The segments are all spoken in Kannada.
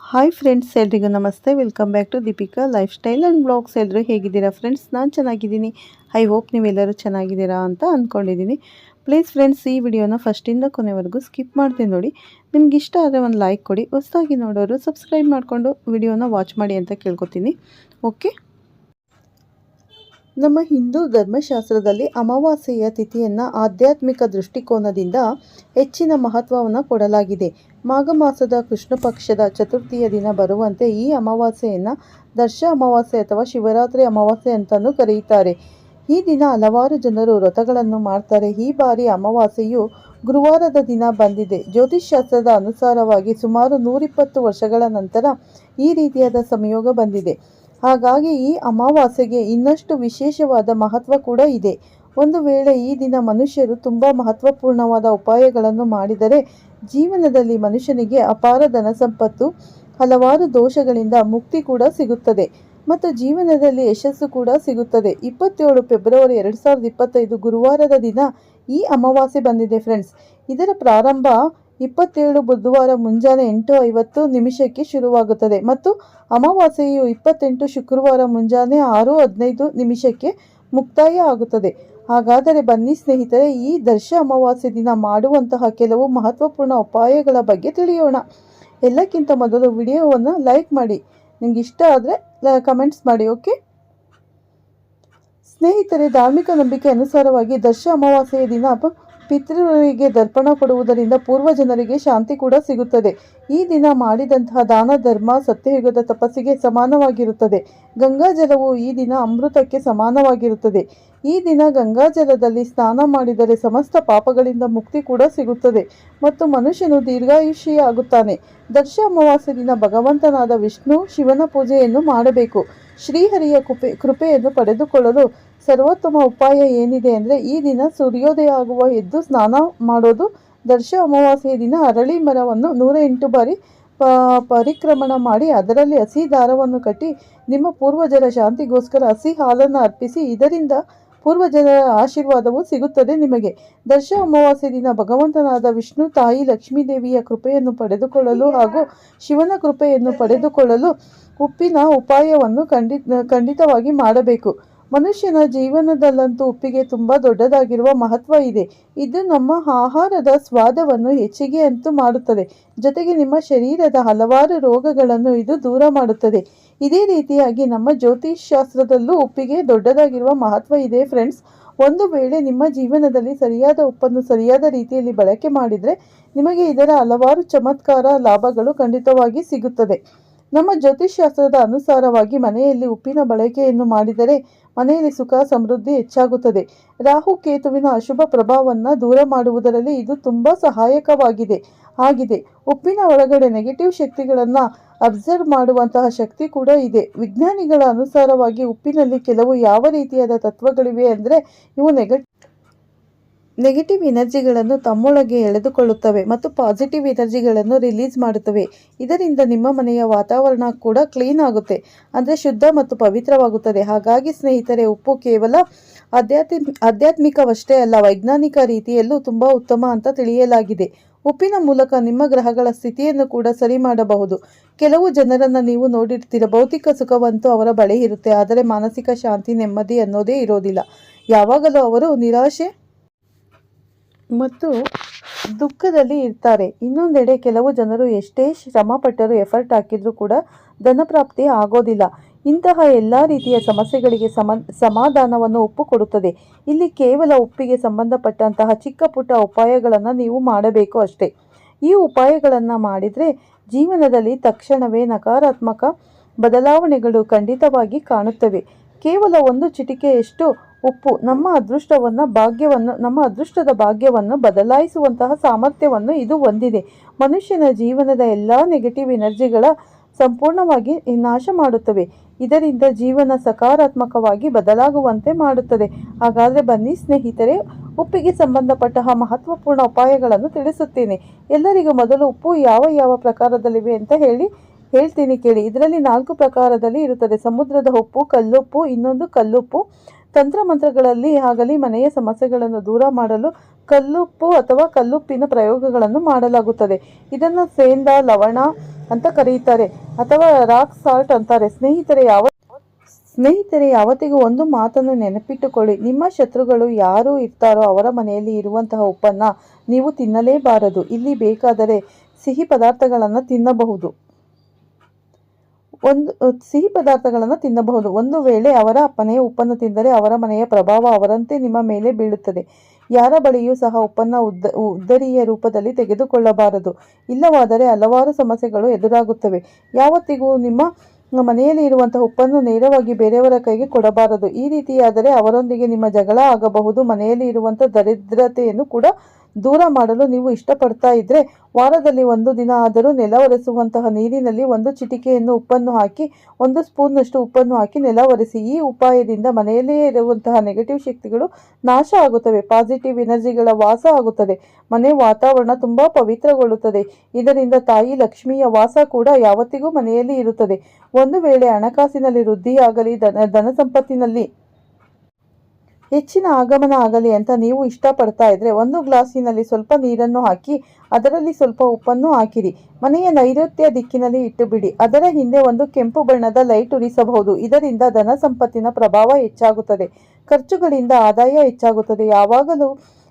ಹಾಯ್ ಫ್ರೆಂಡ್ಸ್ ಎಲ್ರಿಗೂ ನಮಸ್ತೆ. Welcome back to Deepika lifestyle and blogs ಎಲ್ಲರೂ ಹೇಗಿದ್ದೀರಾ ಫ್ರೆಂಡ್ಸ್ ನಾನು ಚೆನ್ನಾಗಿದ್ದೀನಿ. ಐ ಹೋಪ್ ನೀವೆಲ್ಲರೂ ಚೆನ್ನಾಗಿದ್ದೀರಾ ಅಂತ ಅಂದ್ಕೊಂಡಿದ್ದೀನಿ ಪ್ಲೀಸ್ ಫ್ರೆಂಡ್ಸ್ ಈ ವಿಡಿಯೋನ ಫಸ್ಟಿಂದ ಕೊನೆವರೆಗೂ ಸ್ಕಿಪ್ ಮಾಡ್ತೀನಿ ನೋಡಿ. ನಿಮ್ಗೆ ಇಷ್ಟ ಆದರೆ ಒಂದು ಲೈಕ್ ಕೊಡಿ, ಹೊಸದಾಗಿ ನೋಡೋರು ಸಬ್ಸ್ಕ್ರೈಬ್ ಮಾಡಿಕೊಂಡು ವಿಡಿಯೋನ ವಾಚ್ ಮಾಡಿ ಅಂತ ಕೇಳ್ಕೊತೀನಿ. ಓಕೆ ನಮ್ಮ ಹಿಂದೂ ಧರ್ಮಶಾಸ್ತ್ರದಲ್ಲಿ ಅಮಾವಾಸ್ಯೆಯ ತಿಥಿಯನ್ನು ಆಧ್ಯಾತ್ಮಿಕ ದೃಷ್ಟಿಕೋನದಿಂದ ಹೆಚ್ಚಿನ ಮಹತ್ವವನ್ನು ಕೊಡಲಾಗಿದೆ. ಮಾಘ ಮಾಸದ ಕೃಷ್ಣ ಪಕ್ಷದ ಚತುರ್ಥಿಯ ದಿನ ಬರುವಂತೆ ಈ ಅಮಾವಾಸ್ಯೆಯನ್ನು ದರ್ಶ ಅಮಾವಾಸ್ಯೆ ಅಥವಾ ಶಿವರಾತ್ರಿ ಅಮಾವಾಸ್ಯೆ ಅಂತಲೂ ಕರೆಯುತ್ತಾರೆ. ಈ ದಿನ ಹಲವಾರು ಜನರು ವ್ರತಗಳನ್ನು ಮಾಡ್ತಾರೆ. ಈ ಬಾರಿ ಅಮಾವಾಸ್ಯೆಯು ಗುರುವಾರದ ದಿನ ಬಂದಿದೆ. ಜ್ಯೋತಿಷ್ಶಾಸ್ತ್ರದ ಅನುಸಾರವಾಗಿ ಸುಮಾರು ನೂರಿಪ್ಪತ್ತು ವರ್ಷಗಳ ನಂತರ ಈ ರೀತಿಯಾದ ಸಂಯೋಗ ಬಂದಿದೆ. ಹಾಗಾಗಿ ಈ ಅಮಾವಾಸ್ಯೆಗೆ ಇನ್ನಷ್ಟು ವಿಶೇಷವಾದ ಮಹತ್ವ ಕೂಡ ಇದೆ. ಒಂದು ವೇಳೆ ಈ ದಿನ ಮನುಷ್ಯರು ತುಂಬ ಮಹತ್ವಪೂರ್ಣವಾದ ಉಪಾಯಗಳನ್ನು ಮಾಡಿದರೆ ಜೀವನದಲ್ಲಿ ಮನುಷ್ಯನಿಗೆ ಅಪಾರ ಧನ ಸಂಪತ್ತು, ಹಲವಾರು ದೋಷಗಳಿಂದ ಮುಕ್ತಿ ಕೂಡ ಸಿಗುತ್ತದೆ ಮತ್ತು ಜೀವನದಲ್ಲಿ ಯಶಸ್ಸು ಕೂಡ ಸಿಗುತ್ತದೆ. ಇಪ್ಪತ್ತೇಳು ಫೆಬ್ರವರಿ ಎರಡು ಸಾವಿರದ ಇಪ್ಪತ್ತೈದು ಗುರುವಾರದ ದಿನ ಈ ಅಮಾವಾಸ್ಯೆ ಬಂದಿದೆ ಫ್ರೆಂಡ್ಸ್ ಇದರ ಪ್ರಾರಂಭ ಇಪ್ಪತ್ತೇಳು ಬುಧವಾರ ಮುಂಜಾನೆ ಎಂಟು ಐವತ್ತು ನಿಮಿಷಕ್ಕೆ ಶುರುವಾಗುತ್ತದೆ ಮತ್ತು ಅಮಾವಾಸ್ಯೆಯು ಇಪ್ಪತ್ತೆಂಟು ಶುಕ್ರವಾರ ಮುಂಜಾನೆ ಆರು ಹದಿನೈದು ನಿಮಿಷಕ್ಕೆ ಮುಕ್ತಾಯ ಆಗುತ್ತದೆ. ಹಾಗಾದರೆ ಬನ್ನಿ ಸ್ನೇಹಿತರೆ, ಈ ದರ್ಶ ಅಮಾವಾಸ್ಯೆ ದಿನ ಮಾಡುವಂತಹ ಕೆಲವು ಮಹತ್ವಪೂರ್ಣ ಉಪಾಯಗಳ ಬಗ್ಗೆ ತಿಳಿಯೋಣ. ಎಲ್ಲಕ್ಕಿಂತ ಮೊದಲು ವಿಡಿಯೋವನ್ನು ಲೈಕ್ ಮಾಡಿ. ನಿಮ್ಗೆ ಇಷ್ಟ ಆದರೆ ಕಮೆಂಟ್ಸ್ ಮಾಡಿ, ಓಕೆ? ಸ್ನೇಹಿತರೆ, ಧಾರ್ಮಿಕ ನಂಬಿಕೆ ಅನುಸಾರವಾಗಿ ದರ್ಶ ಅಮಾವಾಸ್ಯೆಯ ದಿನ ಪ- ಪಿತೃರಿಗೆ ದರ್ಪಣ ಕೊಡುವುದರಿಂದ ಪೂರ್ವ ಜನರಿಗೆ ಶಾಂತಿ ಕೂಡ ಸಿಗುತ್ತದೆ. ಈ ದಿನ ಮಾಡಿದಂತಹ ದಾನ ಧರ್ಮ ಸತ್ಯಯುಗದ ತಪಸ್ಸಿಗೆ ಸಮಾನವಾಗಿರುತ್ತದೆ. ಗಂಗಾಜಲವು ಈ ದಿನ ಅಮೃತಕ್ಕೆ ಸಮಾನವಾಗಿರುತ್ತದೆ. ಈ ದಿನ ಗಂಗಾಜಲದಲ್ಲಿ ಸ್ನಾನ ಮಾಡಿದರೆ ಸಮಸ್ತ ಪಾಪಗಳಿಂದ ಮುಕ್ತಿ ಕೂಡ ಸಿಗುತ್ತದೆ ಮತ್ತು ಮನುಷ್ಯನು ದೀರ್ಘಾಯುಷಿಯಾಗುತ್ತಾನೆ ದರ್ಶ ಅಮಾವಾಸ್ಯ ದಿನ ಭಗವಂತನಾದ ವಿಷ್ಣು ಶಿವನ ಪೂಜೆಯನ್ನು ಮಾಡಬೇಕು. ಶ್ರೀಹರಿಯ ಕೃಪೆ, ಕೃಪೆಯನ್ನು ಪಡೆದುಕೊಳ್ಳಲು ಸರ್ವೋತ್ತಮ ಉಪಾಯ ಏನಿದೆ ಅಂದರೆ ಈ ದಿನ ಸೂರ್ಯೋದಯ ಆಗುವ ಎದ್ದು ಸ್ನಾನ ಮಾಡೋದು. ದರ್ಶ ಅಮಾವಾಸ್ಯೆಯ ದಿನ ಅರಳಿ ಮರವನ್ನು ನೂರ ಎಂಟು ಬಾರಿ ಪ, ಪರಿಕ್ರಮಣ ಮಾಡಿ ಅದರಲ್ಲಿ ಹಸಿ ದಾರವನ್ನು ಕಟ್ಟಿ ನಿಮ್ಮ ಪೂರ್ವಜರ ಶಾಂತಿಗೋಸ್ಕರ ಹಸಿ ಹಾಲನ್ನು ಅರ್ಪಿಸಿ, ಇದರಿಂದ ಪೂರ್ವಜರ ಆಶೀರ್ವಾದವು ಸಿಗುತ್ತದೆ ನಿಮಗೆ. ದರ್ಶ ಅಮಾವಾಸ್ಯೆ ದಿನ ಭಗವಂತನಾದ ವಿಷ್ಣು ತಾಯಿ ಲಕ್ಷ್ಮೀದೇವಿಯ ಕೃಪೆಯನ್ನು ಪಡೆದುಕೊಳ್ಳಲು ಹಾಗೂ ಶಿವನ ಕೃಪೆಯನ್ನು ಪಡೆದುಕೊಳ್ಳಲು ಉಪ್ಪಿನ ಉಪಾಯವನ್ನು ಖಂಡಿತ ಖಂಡಿತವಾಗಿ ಮಾಡಬೇಕು. ಮನುಷ್ಯನ ಜೀವನದಲ್ಲಂತೂ ಉಪ್ಪಿಗೆ ತುಂಬ ದೊಡ್ಡದಾಗಿರುವ ಮಹತ್ವ ಇದೆ. ಇದು ನಮ್ಮ ಆಹಾರದ ಸ್ವಾದವನ್ನು ಹೆಚ್ಚಿಗೆ ಅಂತೂ ಮಾಡುತ್ತದೆ. ಜೊತೆಗೆ ನಿಮ್ಮ ಶರೀರದ ಹಲವಾರು ರೋಗಗಳನ್ನು ಇದು ದೂರ ಮಾಡುತ್ತದೆ. ಇದೇ ರೀತಿಯಾಗಿ ನಮ್ಮ ಜ್ಯೋತಿಷ್ಶಾಸ್ತ್ರದಲ್ಲೂ ಉಪ್ಪಿಗೆ ದೊಡ್ಡದಾಗಿರುವ ಮಹತ್ವ ಇದೆ ಫ್ರೆಂಡ್ಸ್. ಒಂದು ವೇಳೆ ನಿಮ್ಮ ಜೀವನದಲ್ಲಿ ಸರಿಯಾದ ಉಪ್ಪನ್ನು ಸರಿಯಾದ ರೀತಿಯಲ್ಲಿ ಬಳಕೆ ಮಾಡಿದರೆ ನಿಮಗೆ ಇದರ ಹಲವಾರು ಚಮತ್ಕಾರ ಲಾಭಗಳು ಖಂಡಿತವಾಗಿ ಸಿಗುತ್ತದೆ. ನಮ್ಮ ಜ್ಯೋತಿಷ್ಶಾಸ್ತ್ರದ ಅನುಸಾರವಾಗಿ ಮನೆಯಲ್ಲಿ ಉಪ್ಪಿನ ಬಳಕೆಯನ್ನು ಮಾಡಿದರೆ ಮನೆಯಲ್ಲಿ ಸುಖ, ಸಮೃದ್ಧಿ ಹೆಚ್ಚಾಗುತ್ತದೆ. ರಾಹು ಕೇತುವಿನ ಅಶುಭ ಪ್ರಭಾವವನ್ನು ದೂರ ಮಾಡುವುದರಲ್ಲಿ ಇದು ತುಂಬ ಸಹಾಯಕವಾಗಿದೆ. ಆಗಿದೆ. ಉಪ್ಪಿನ ಒಳಗಡೆ ನೆಗೆಟಿವ್ ಶಕ್ತಿಗಳನ್ನು ಅಬ್ಸರ್ವ್ ಮಾಡುವಂತಹ ಶಕ್ತಿ ಕೂಡ ಇದೆ. ವಿಜ್ಞಾನಿಗಳ ಅನುಸಾರವಾಗಿ ಉಪ್ಪಿನಲ್ಲಿ ಕೆಲವು ಯಾವ ರೀತಿಯಾದ ತತ್ವಗಳಿವೆ ಅಂದರೆ ಇವು ನೆಗ ನೆಗೆಟಿವ್ ಎನರ್ಜಿಗಳನ್ನು ತಮ್ಮೊಳಗೆ ಎಳೆದುಕೊಳ್ಳುತ್ತವೆ ಮತ್ತು ಪಾಸಿಟಿವ್ ಎನರ್ಜಿಗಳನ್ನು ರಿಲೀಸ್ ಮಾಡುತ್ತವೆ. ಇದರಿಂದ ನಿಮ್ಮ ಮನೆಯ ವಾತಾವರಣ ಕೂಡ ಕ್ಲೀನ್ ಆಗುತ್ತೆ. ಅಂದರೆ ಶುದ್ಧ ಮತ್ತು ಪವಿತ್ರವಾಗುತ್ತದೆ. ಹಾಗಾಗಿ ಸ್ನೇಹಿತರೆ, ಉಪ್ಪು ಕೇವಲ ಆಧ್ಯಾತ್ಮ, ಆಧ್ಯಾತ್ಮಿಕವಷ್ಟೇ ಅಲ್ಲ, ವೈಜ್ಞಾನಿಕ ರೀತಿಯಲ್ಲೂ ತುಂಬ ಉತ್ತಮ ಅಂತ ತಿಳಿಯಲಾಗಿದೆ. ಉಪ್ಪಿನ ಮೂಲಕ ನಿಮ್ಮ ಗ್ರಹಗಳ ಸ್ಥಿತಿಯನ್ನು ಕೂಡ ಸರಿ ಮಾಡಬಹುದು. ಕೆಲವು ಜನರನ್ನು ನೀವು ನೋಡಿರ್ತೀರ, ಭೌತಿಕ ಸುಖವಂತೂ ಅವರ ಬಳಿ ಇರುತ್ತೆ. ಆದರೆ ಮಾನಸಿಕ ಶಾಂತಿ ನೆಮ್ಮದಿ ಅನ್ನೋದೇ ಇರೋದಿಲ್ಲ. ಯಾವಾಗಲೂ ಅವರು ನಿರಾಶೆ ಮತ್ತು ದುಃಖದಲ್ಲಿ ಇರ್ತಾರೆ. ಇನ್ನೊಂದೆಡೆ ಕೆಲವು ಜನರು ಎಷ್ಟೇ ಶ್ರಮ ಪಟ್ಟರೂ ಎಫರ್ಟ್ ಹಾಕಿದರೂ ಕೂಡ ಧನಪ್ರಾಪ್ತಿ ಆಗೋದಿಲ್ಲ. ಇಂತಹ ಎಲ್ಲ ರೀತಿಯ ಸಮಸ್ಯೆಗಳಿಗೆ ಸಮ, ಸಮಾಧಾನವನ್ನು ಒಪ್ಪು ಕೊಡುತ್ತದೆ. ಇಲ್ಲಿ ಕೇವಲ ಉಪ್ಪಿಗೆ ಸಂಬಂಧಪಟ್ಟಂತಹ ಚಿಕ್ಕ ಪುಟ್ಟ ಉಪಾಯಗಳನ್ನು ನೀವು ಮಾಡಬೇಕು ಅಷ್ಟೇ. ಈ ಉಪಾಯಗಳನ್ನು ಮಾಡಿದರೆ ಜೀವನದಲ್ಲಿ ತಕ್ಷಣವೇ ನಕಾರಾತ್ಮಕ ಬದಲಾವಣೆಗಳು ಖಂಡಿತವಾಗಿ ಕಾಣುತ್ತವೆ. ಕೇವಲ ಒಂದು ಚಿಟಿಕೆಯಷ್ಟು ಉಪ್ಪು, ನಮ್ಮ ಅದೃಷ್ಟವನ್ನು ಭಾಗ್ಯವನ್ನು, ನಮ್ಮ ಅದೃಷ್ಟದ ಭಾಗ್ಯವನ್ನು ಬದಲಾಯಿಸುವಂತಹ ಸಾಮರ್ಥ್ಯವನ್ನು ಇದು ಹೊಂದಿದೆ. ಮನುಷ್ಯನ ಜೀವನದ ಎಲ್ಲ ನೆಗೆಟಿವ್ ಎನರ್ಜಿಗಳ ಸಂಪೂರ್ಣವಾಗಿ ನಾಶ ಮಾಡುತ್ತವೆ. ಇದರಿಂದ ಜೀವನ ಸಕಾರಾತ್ಮಕವಾಗಿ ಬದಲಾಗುವಂತೆ ಮಾಡುತ್ತದೆ. ಹಾಗಾದರೆ ಬನ್ನಿ ಸ್ನೇಹಿತರೆ, ಉಪ್ಪಿಗೆ ಸಂಬಂಧಪಟ್ಟ ಮಹತ್ವಪೂರ್ಣ ಉಪಾಯಗಳನ್ನು ತಿಳಿಸುತ್ತೇನೆ. ಎಲ್ಲರಿಗೂ ಮೊದಲು ಉಪ್ಪು ಯಾವ ಯಾವ ಪ್ರಕಾರದಲ್ಲಿವೆ ಅಂತ ಹೇಳಿ, ಹೇಳ್ತೀನಿ ಕೇಳಿ. ಇದರಲ್ಲಿ ನಾಲ್ಕು ಪ್ರಕಾರದಲ್ಲಿ ಇರುತ್ತದೆ. ಸಮುದ್ರದ ಉಪ್ಪು, ಕಲ್ಲುಪ್ಪು, ಇನ್ನೊಂದು ಕಲ್ಲುಪ್ಪು. ತಂತ್ರಮಂತ್ರಗಳಲ್ಲಿ ಆಗಲಿ ಮನೆಯ ಸಮಸ್ಯೆಗಳನ್ನು ದೂರ ಮಾಡಲು ಕಲ್ಲುಪ್ಪು ಅಥವಾ ಕಲ್ಲುಪ್ಪಿನ ಪ್ರಯೋಗಗಳನ್ನು ಮಾಡಲಾಗುತ್ತದೆ. ಇದನ್ನು ಸೇಂದ, ಲವಣ ಅಂತ ಕರೆಯುತ್ತಾರೆ. ಅಥವಾ ರಾಕ್ ಸಾಲ್ಟ್ ಅಂತಾರೆ. ಸ್ನೇಹಿತರೆ, ಯಾವ ಸ್ನೇಹಿತರೆ, ಯಾವತ್ತಿಗೂ ಒಂದು ಮಾತನ್ನು ನೆನಪಿಟ್ಟುಕೊಳ್ಳಿ. ನಿಮ್ಮ ಶತ್ರುಗಳು ಯಾರು ಇರ್ತಾರೋ ಅವರ ಮನೆಯಲ್ಲಿ ಇರುವಂತಹ ಉಪ್ಪನ್ನು ನೀವು ತಿನ್ನಲೇಬಾರದು. ಇಲ್ಲಿ ಬೇಕಾದರೆ ಸಿಹಿ ಪದಾರ್ಥಗಳನ್ನು ತಿನ್ನಬಹುದು. ಒಂದು ಸಿಹಿ ಪದಾರ್ಥಗಳನ್ನು ತಿನ್ನಬಹುದು. ಒಂದು ವೇಳೆ ಅವರ ಅಪ್ಪನೆಯ ಉಪ್ಪನ್ನು ತಿಂದರೆ ಅವರ ಮನೆಯ ಪ್ರಭಾವ ಅವರಂತೆ ನಿಮ್ಮ ಮೇಲೆ ಬೀಳುತ್ತದೆ. ಯಾರ ಬಳಿಯೂ ಸಹ ಉಪ್ಪನ್ನು ಉದ್ದ, ಉದ್ದರಿಯ ರೂಪದಲ್ಲಿ ತೆಗೆದುಕೊಳ್ಳಬಾರದು. ಇಲ್ಲವಾದರೆ ಹಲವಾರು ಸಮಸ್ಯೆಗಳು ಎದುರಾಗುತ್ತವೆ. ಯಾವತ್ತಿಗೂ ನಿಮ್ಮ ಮನೆಯಲ್ಲಿ ಇರುವಂತಹ ಉಪ್ಪನ್ನು ನೇರವಾಗಿ ಬೇರೆಯವರ ಕೈಗೆ ಕೊಡಬಾರದು. ಈ ರೀತಿಯಾದರೆ ಅವರೊಂದಿಗೆ ನಿಮ್ಮ ಜಗಳ ಆಗಬಹುದು. ಮನೆಯಲ್ಲಿ ಇರುವಂಥ ದರಿದ್ರತೆಯನ್ನು ಕೂಡ ದೂರ ಮಾಡಲು ನೀವು ಇಷ್ಟಪಡ್ತಾ ಇದ್ರೆ ವಾರದಲ್ಲಿ ಒಂದು ದಿನ ಆದರೂ ನೆಲ ಒರೆಸುವಂತಹ ನೀರಿನಲ್ಲಿ ಒಂದು ಚಿಟಿಕೆಯನ್ನು ಉಪ್ಪನ್ನು ಹಾಕಿ, ಒಂದು ಸ್ಪೂನ್ನಷ್ಟು ಉಪ್ಪನ್ನು ಹಾಕಿ ನೆಲ ಒರೆಸಿ ಈ ಉಪಾಯದಿಂದ ಮನೆಯಲ್ಲಿಯೇ ಇರುವಂತಹ ನೆಗೆಟಿವ್ ಶಕ್ತಿಗಳು ನಾಶ ಆಗುತ್ತವೆ ಪಾಸಿಟಿವ್ ಎನರ್ಜಿಗಳ ವಾಸ ಆಗುತ್ತದೆ. ಮನೆ ವಾತಾವರಣ ತುಂಬಾ ಪವಿತ್ರಗೊಳ್ಳುತ್ತದೆ. ಇದರಿಂದ ತಾಯಿ ಲಕ್ಷ್ಮಿಯ ವಾಸ ಕೂಡ ಯಾವತ್ತಿಗೂ ಮನೆಯಲ್ಲಿ ಇರುತ್ತದೆ. ಒಂದು ವೇಳೆ ಹಣಕಾಸಿನಲ್ಲಿ ವೃದ್ಧಿಯಾಗಲಿ, ಧನ ಧನ ಸಂಪತ್ತಿನಲ್ಲಿ ಹೆಚ್ಚಿನ ಆಗಮನ ಆಗಲಿ ಅಂತ ನೀವು ಇಷ್ಟಪಡ್ತಾ ಇದ್ರೆ ಒಂದು ಗ್ಲಾಸಿನಲ್ಲಿ ಸ್ವಲ್ಪ ನೀರನ್ನು ಹಾಕಿ, ಅದರಲ್ಲಿ ಸ್ವಲ್ಪ ಉಪ್ಪನ್ನು ಹಾಕಿರಿ. ಮನೆಯ ನೈಋತ್ಯ ದಿಕ್ಕಿನಲ್ಲಿ ಇಟ್ಟು ಬಿಡಿ ಅದರ ಹಿಂದೆ ಒಂದು ಕೆಂಪು ಬಣ್ಣದ ಲೈಟ್ ಉರಿಸಬಹುದು. ಇದರಿಂದ ಧನ ಸಂಪತ್ತಿನ ಪ್ರಭಾವ ಹೆಚ್ಚಾಗುತ್ತದೆ. ಖರ್ಚುಗಳಿಂದ ಆದಾಯ ಹೆಚ್ಚಾಗುತ್ತದೆ. ಯಾವಾಗಲೂ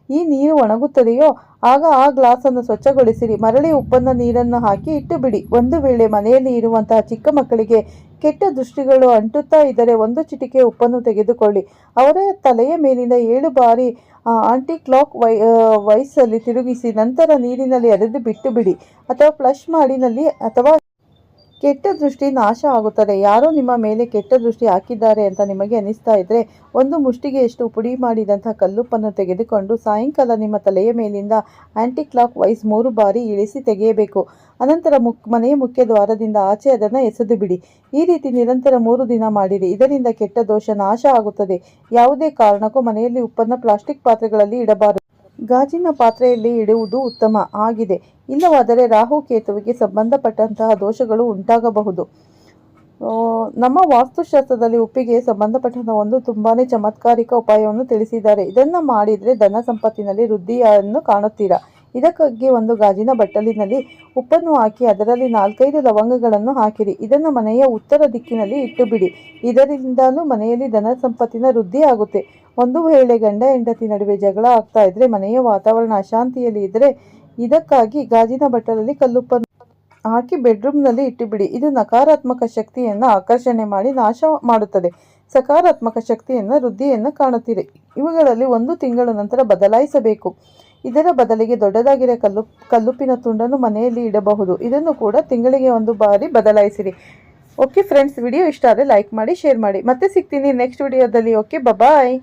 ಈ ನೀರು ಒಣಗುತ್ತದೆಯೋ, ಆಗ ಆ ಗ್ಲಾಸನ್ನು ಸ್ವಚ್ಛಗೊಳಿಸಿರಿ. ಮರಳಿ ಉಪ್ಪನ್ನ ನೀರನ್ನು ಹಾಕಿ ಇಟ್ಟು ಬಿಡಿ ಒಂದು ವೇಳೆ ಮನೆಯಲ್ಲಿ ಇರುವಂತಹ ಚಿಕ್ಕ ಮಕ್ಕಳಿಗೆ ಕೆಟ್ಟ ದೃಷ್ಟಿಗಳು ಅಂಟುತ್ತಾ ಇದ್ದರೆ ಒಂದು ಚಿಟಿಕೆ ಉಪ್ಪನ್ನು ತೆಗೆದುಕೊಳ್ಳಿ. ಅವರ ತಲೆಯ ಮೇಲಿನ ಏಳು ಬಾರಿ ಆಂಟಿ ಕ್ಲಾಕ್ ವೈ ವಯಸ್ಸಲ್ಲಿ ತಿರುಗಿಸಿ, ನಂತರ ನೀರಿನಲ್ಲಿ ಅರೆದು ಬಿಟ್ಟು ಬಿಡಿ. ಅಥವಾ ಫ್ಲಶ್ ಮಾಡಿನಲ್ಲಿ ಅಥವಾ ಕೆಟ್ಟ ದೃಷ್ಟಿ ನಾಶ ಆಗುತ್ತದೆ. ಯಾರೋ ನಿಮ್ಮ ಮೇಲೆ ಕೆಟ್ಟ ದೃಷ್ಟಿ ಹಾಕಿದ್ದಾರೆ ಅಂತ ನಿಮಗೆ ಅನಿಸ್ತಾ ಇದ್ರೆ ಒಂದು ಮುಷ್ಟಿಗೆ ಎಷ್ಟು ಪುಡಿ ಮಾಡಿದಂತಹ ಕಲ್ಲುಪ್ಪನ್ನು ತೆಗೆದುಕೊಂಡು ಸಾಯಂಕಾಲ ನಿಮ್ಮ ತಲೆಯ ಮೇಲಿಂದ ಆಂಟಿ ಕ್ಲಾಕ್ ವೈಸ್ ಮೂರು ಬಾರಿ ಇಳಿಸಿ ತೆಗೆಯಬೇಕು. ಅನಂತರ ಮುಕ್ ಮನೆಯ ಮುಖ್ಯ ದ್ವಾರದಿಂದ ಆಚೆ ಅದನ್ನು ಎಸೆದು ಬಿಡಿ. ಈ ರೀತಿ ನಿರಂತರ ಮೂರು ದಿನ ಮಾಡಿರಿ. ಇದರಿಂದ ಕೆಟ್ಟ ದೋಷ ನಾಶ ಆಗುತ್ತದೆ. ಯಾವುದೇ ಕಾರಣಕ್ಕೂ ಮನೆಯಲ್ಲಿ ಉಪ್ಪನ್ನು ಪ್ಲಾಸ್ಟಿಕ್ ಪಾತ್ರೆಗಳಲ್ಲಿ ಇಡಬಾರದು. ಗಾಜಿನ ಪಾತ್ರೆಯಲ್ಲಿ ಇಡುವುದು ಉತ್ತಮ ಆಗಿದೆ. ಇಲ್ಲವಾದರೆ ರಾಹು ಕೇತುವಿಗೆ ಸಂಬಂಧಪಟ್ಟಂತಹ ದೋಷಗಳು ಉಂಟಾಗಬಹುದು. ನಮ್ಮ ವಾಸ್ತುಶಾಸ್ತ್ರದಲ್ಲಿ ಉಪ್ಪಿಗೆ ಸಂಬಂಧಪಟ್ಟಂತಹ ಒಂದು ತುಂಬಾನೇ ಚಮತ್ಕಾರಿಕ ಉಪಾಯವನ್ನು ತಿಳಿಸಿದ್ದಾರೆ. ಇದನ್ನು ಮಾಡಿದರೆ ಧನ ಸಂಪತ್ತಿನಲ್ಲಿ ವೃದ್ಧಿಯನ್ನು ಕಾಣುತ್ತೀರಾ? ಇದಕ್ಕಾಗಿ ಒಂದು ಗಾಜಿನ ಬಟ್ಟಲಿನಲ್ಲಿ ಉಪ್ಪನ್ನು ಹಾಕಿ ಅದರಲ್ಲಿ ನಾಲ್ಕೈದು ಲವಂಗಗಳನ್ನು ಹಾಕಿರಿ. ಇದನ್ನು ಮನೆಯ ಉತ್ತರ ದಿಕ್ಕಿನಲ್ಲಿ ಇಟ್ಟುಬಿಡಿ. ಇದರಿಂದಲೂ ಮನೆಯಲ್ಲಿ ಧನ ಸಂಪತ್ತಿನ ವೃದ್ಧಿ ಆಗುತ್ತೆ. ಒಂದು ವೇಳೆ ಗಂಡ ಹೆಂಡತಿ ನಡುವೆ ಜಗಳ ಆಗ್ತಾ ಇದ್ರೆ ಮನೆಯ ವಾತಾವರಣ ಅಶಾಂತಿಯಲ್ಲಿ ಇದ್ರೆ ಇದಕ್ಕಾಗಿ ಗಾಜಿನ ಬಟ್ಟಲಲ್ಲಿ ಕಲ್ಲುಪ್ಪನ್ನು ಹಾಕಿ ಬೆಡ್ರೂಮ್ನಲ್ಲಿ ಇಟ್ಟುಬಿಡಿ. ಇದು ನಕಾರಾತ್ಮಕ ಶಕ್ತಿಯನ್ನು ಆಕರ್ಷಣೆ ಮಾಡಿ ನಾಶ ಮಾಡುತ್ತದೆ. ಸಕಾರಾತ್ಮಕ ಶಕ್ತಿಯನ್ನು ವೃದ್ಧಿಯನ್ನು ಕಾಣುತ್ತೀರಿ ಇವುಗಳಲ್ಲಿ ಒಂದು ತಿಂಗಳ ನಂತರ ಬದಲಾಯಿಸಬೇಕು. ಇದರ ಬದಲಿಗೆ ದೊಡ್ಡದಾಗಿರೋ ಕಲ್ಲು, ಕಲ್ಲುಪ್ಪಿನ ತುಂಡನ್ನು ಮನೆಯಲ್ಲಿ ಇಡಬಹುದು. ಇದನ್ನು ಕೂಡ ತಿಂಗಳಿಗೆ ಒಂದು ಬಾರಿ ಬದಲಾಯಿಸಿರಿ. ಓಕೆ ಫ್ರೆಂಡ್ಸ್, ವಿಡಿಯೋ ಇಷ್ಟ ಆದರೆ ಲೈಕ್ ಮಾಡಿ, ಶೇರ್ ಮಾಡಿ. ಮತ್ತೆ ಸಿಗ್ತೀನಿ ನೆಕ್ಸ್ಟ್ ವಿಡಿಯೋದಲ್ಲಿ. Okay bye